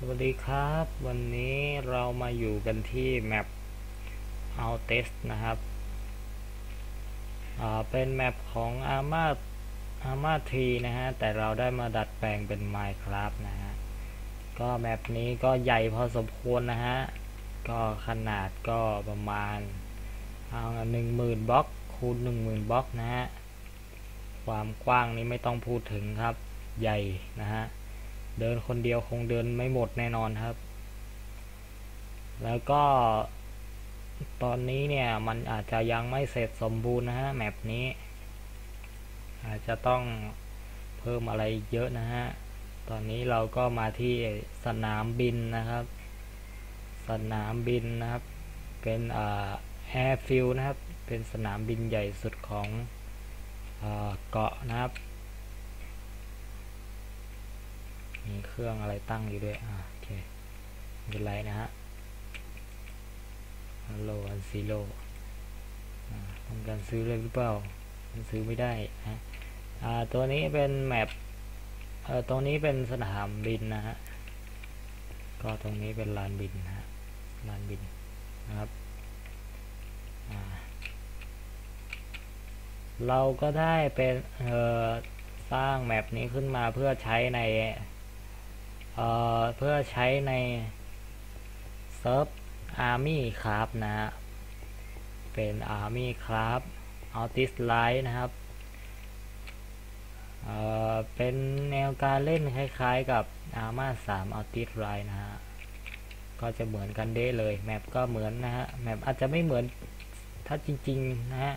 สวัสดีครับ วันนี้เรามาอยู่กันที่แมป o u t e s t นะครับเป็นแมปของ Arma Arma 3นะฮะ แต่เราได้มาดัดแปลงเป็น Minecraft นะฮะ ก็แมปนี้ก็ใหญ่พอสมควรนะฮะ ก็ขนาดก็ประมาณเอาหนึ่งหมื่นบล็อกคูณหนึ่งหมื่นบล็อกนะฮะ ความกว้างนี้ไม่ต้องพูดถึงครับ ใหญ่นะฮะ เดินคนเดียวคงเดินไม่หมดแน่นอนครับ แล้วก็ตอนนี้เนี่ยมันอาจจะยังไม่เสร็จสมบูรณ์นะฮะแมปนี้ อาจจะต้องเพิ่มอะไรเยอะนะฮะ ตอนนี้เราก็มาที่สนามบินนะครับ สนามบินนะครับ เป็นอ่าแอร์ฟิลนะครับ เป็นสนามบินใหญ่สุดของเกาะนะครับ มีเครื่องอะไรตั้งอยู่ด้วย อ่าโอเคไม่เป็นไรนะฮะฮัลโหลอันซีโร่ต้องการซื้อเลยหรือเปล่า ซื้อไม่ได้ฮะอ่าตัวนี้เป็นแมปเอ่อตรงนี้เป็นสนามบินนะฮะ ก็ตรงนี้เป็นลานบินนะฮะ ลานบินนะครับอ่าเราก็ได้เป็นเอ่อสร้างแมปนี้ขึ้นมาเพื่อใช้ใน เอ่อเพื่อใช้ในเซิร์ฟ Army ครับนะฮะเป็น Army ครับ Autis Light นะครับเอ่อเป็นแนวการเล่นคล้ายๆกับ Arma 3 Autis Light นะฮะก็จะเหมือนกันเด้เลยแมปก็เหมือนนะฮะแมปอาจจะไม่เหมือนถ้าจริงๆนะฮะ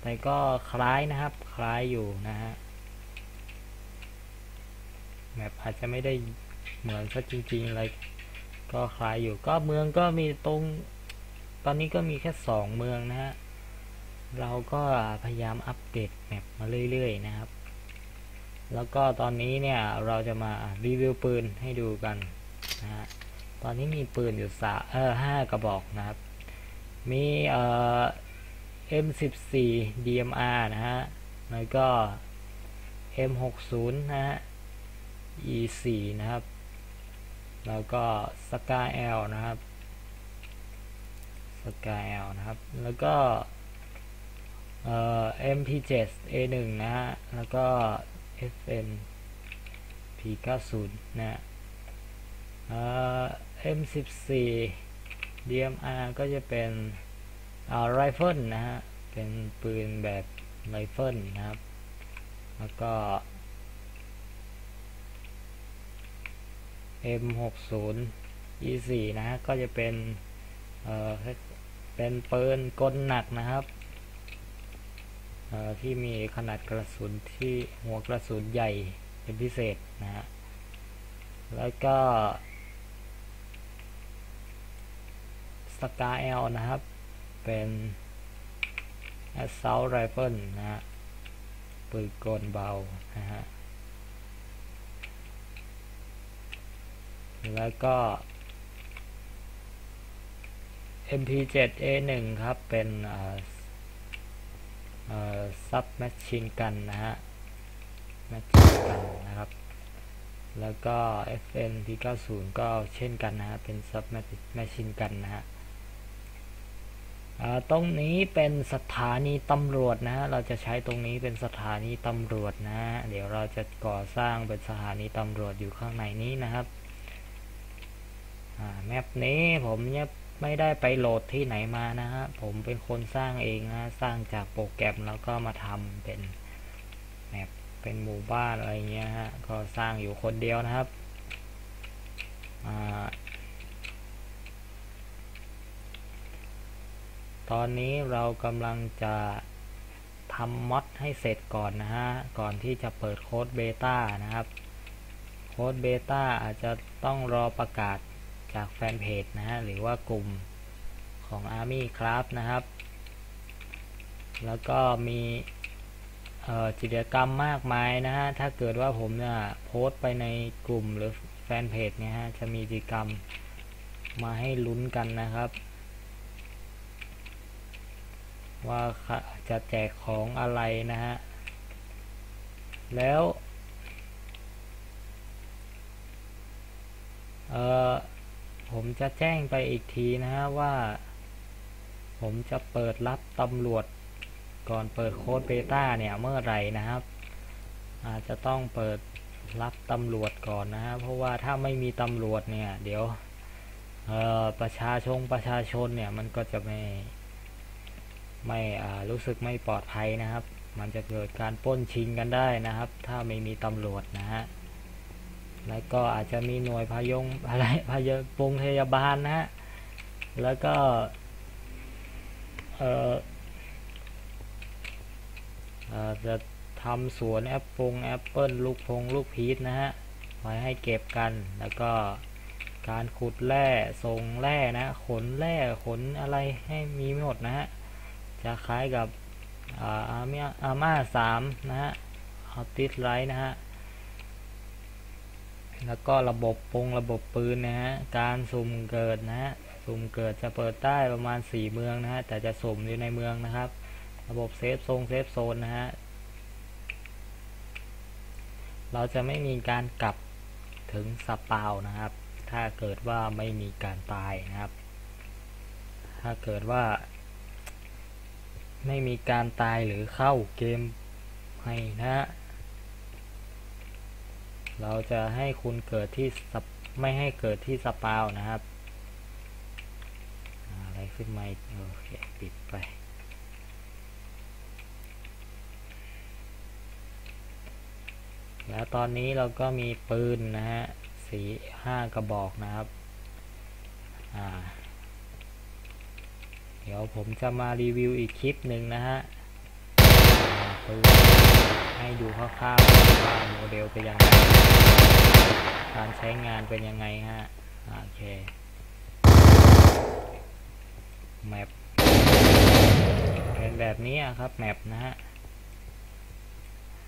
แต่ก็คล้ายนะครับคล้ายอยู่นะฮะแมปอาจจะไม่ได้ เหมือนซะจริงๆเลยก็คล้ายอยู่ก็เมืองก็มีตรง ตอนนี้ก็มีแค่สองเมืองนะฮะเราก็พยายามอัปเดตแมปมาเรื่อยๆนะครับ แล้วก็ตอนนี้เนี่ยเราจะมารีวิวปืนให้ดูกันนะฮะตอนนี้มีปืนอยู่สาเออห้ากระบอกนะครับ มีเอ่อ M14 DMR นะฮะแล้วก็ M60 นะฮะ E4 นะครับ แล้วก็ s k y L นะครับ s k y L นะครับ แล้วก็เอ่อ MP7 A1 นะฮะ แล้วก็ FN P90 นะฮะเอ่อ M14 DMR ก็จะเป็นอ่าไรเฟิลนะฮะ เป็นปืนแบบไรเฟิลนะครับ แล้วก็ M60 E4 นะฮะก็จะเป็นเอ่อเป็นปืนกลหนักนะครับเอ่อที่มีขนาดกระสุนที่หัวกระสุนใหญ่เป็นพิเศษนะฮะแล้วก็สกาเอลนะครับ เป็น Assault Rifle นะฮะปืนกลเบานะฮะ แล้วก็ MP7A1 ครับเป็นซับแมชชีนกันนะฮะแมชชีนกันนะครับ แล้วก็ FN P90 ก็เช่นกันนะฮะเป็นซับแมชชีนกันนะฮะตรงนี้เป็นสถานีตำรวจนะฮะ เราจะใช้ตรงนี้เป็นสถานีตำรวจนะฮะ เดี๋ยวเราจะก่อสร้างเป็นสถานีตำรวจอยู่ข้างในนี้นะครับ แมปนี้ผมเนี่ยไม่ได้ไปโหลดที่ไหนมานะฮะ ผมเป็นคนสร้างเองนะ สร้างจากโปรแกรมแล้วก็มาทำเป็นแมปเป็นหมู่บ้านอะไรเงี้ยฮะ ก็สร้างอยู่คนเดียวนะครับตอนนี้เรากำลังจะทำมอดให้เสร็จก่อนนะฮะ ก่อนที่จะเปิดโค้ดเบต้านะครับ โค้ดเบต้าอาจจะต้องรอประกาศ จากแฟนเพจนะฮะหรือว่ากลุ่มของ Army Craft นะครับ แล้วก็มีกิจกรรมมากมายนะฮะ ถ้าเกิดว่าผมเนี่ยโพสต์ไปในกลุ่มหรือแฟนเพจเนี่ยฮะ จะมีกิจกรรมมาให้ลุ้นกันนะครับ ว่าจะแจกของอะไรนะฮะ แล้ว เอเออ ผมจะแจ้งไปอีกทีนะฮะว่า ผมจะเปิดรับตำรวจก่อนเปิดโค้ดเบต้าเนี่ยเมื่อไหร่นะครับ อาจจะต้องเปิดรับตำรวจก่อนนะฮะเพราะว่าถ้าไม่มีตำรวจเนี่ย เดี๋ยวประชาชนประชาชนเนี่ยมันก็จะไม่ไม่รู้สึกไม่ปลอดภัยนะครับ มันจะเกิดการป้นชิงกันได้นะครับ ถ้าไม่มีตำรวจนะฮะ แล้วก็อาจจะมีหน่วยพยงอะไรพยาปงพยาบาลนะฮะ แล้วก็เออจะทำสวนแอปปงแอปเปิลลูกพงลูกพีชนะฮะไว้ให้เก็บกัน แล้วก็การขุดแร่ส่งแร่นะ ขนแร่ขนอะไรให้มีหมดนะฮะ จะคล้ายกับอาเมียอาม่าสามนะฮะออติสไลท์นะฮะ แล้วก็ระบบปงระบบปืนนะฮะ การสุ่มเกิดนะฮะ สุ่มเกิดจะเปิดได้ประมาณ 4 เมืองนะฮะ แต่จะสุ่มอยู่ในเมืองนะครับ ระบบเซฟโซนเซฟโซนนะฮะ เราจะไม่มีการกลับถึงสปาวนะครับ ถ้าเกิดว่าไม่มีการตายนะครับ ถ้าเกิดว่า ไม่มีการตายหรือเข้าเกมให้นะฮะ เราจะให้คุณเกิดที่ไม่ให้เกิดที่สปาวนะครับอะไรขึ้นมาอีกโอเคปิดไปแล้วตอนนี้เราก็มีปืนนะฮะสีห้ากระบอกนะครับอ่าเดี๋ยวผมจะมารีวิวอีกคลิปหนึ่งนะฮะ ปืนให้ดูคร่าวๆว่าโมเดลเป็นยังไง การใช้งานเป็นยังไงฮะ โอเค แมปเป็นแบบนี้อะครับ แมปนะฮะ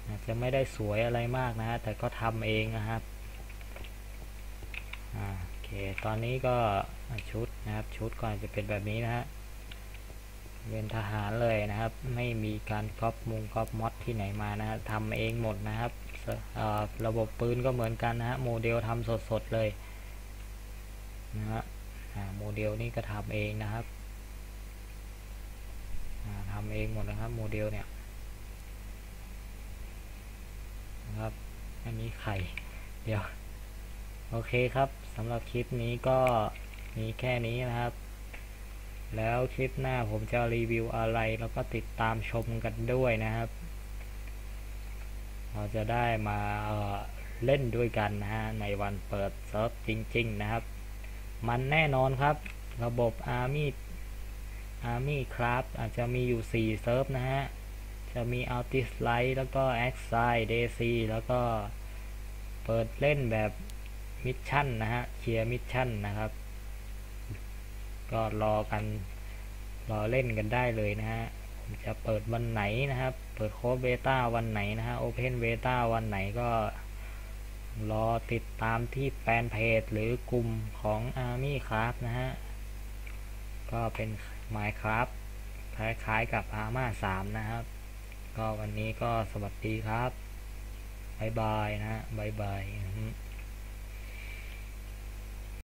อาจจะไม่ได้สวยอะไรมากนะฮะ แต่ก็ทำเองนะครับโอเค ตอนนี้ก็ชุดนะครับ ชุดก็อาจจะเป็นแบบนี้นะฮะ เป็นทหารเลยนะครับ ไม่มีการก๊อปมุงก๊อปมอดที่ไหนมานะฮะทำเองหมดนะครับระบบปืนก็เหมือนกันนะฮะโมเดลทำสดๆเลยนะฮะโมเดลนี่ก็ทำเองนะครับอ่าทำเองหมดนะครับโมเดลเนี่ยนะครับอันนี้ไข่เดี๋ยว โอเคครับสำหรับคลิปนี้ก็มีแค่นี้นะครับ แล้วคลิปหน้าผมจะรีวิวอะไร แล้วก็ติดตามชมกันด้วยนะครับ เราจะได้มาเเล่นด้วยกันนะฮะ ในวันเปิดเซิร์ฟจริง ๆ นะครับ มันแน่นอนครับ ระบบ Army Army Craft อาจจะมีอยู่ 4 เซิร์ฟนะฮะ จะมี Altis Light แล้วก็ Exile Daisy แล้วก็เปิดเล่นแบบมิชชั่นนะฮะเคลียร์มิชชั่นนะครับ ก็รอกัน รอเล่นกันได้เลยนะฮะผมจะเปิดวันไหนนะครับ เปิดโค้ดเบต้าวันไหนนะฮะโอเพนเบต้าวันไหนก็รอติดตามที่แฟนเพจหรือกลุ่มของ Army Craft นะฮะ ก็เป็น Minecraft คล้ายๆกับ Arma 3 นะครับ ก็วันนี้ก็สวัสดีครับ บ๊ายบายนะฮะ บ๊ายบาย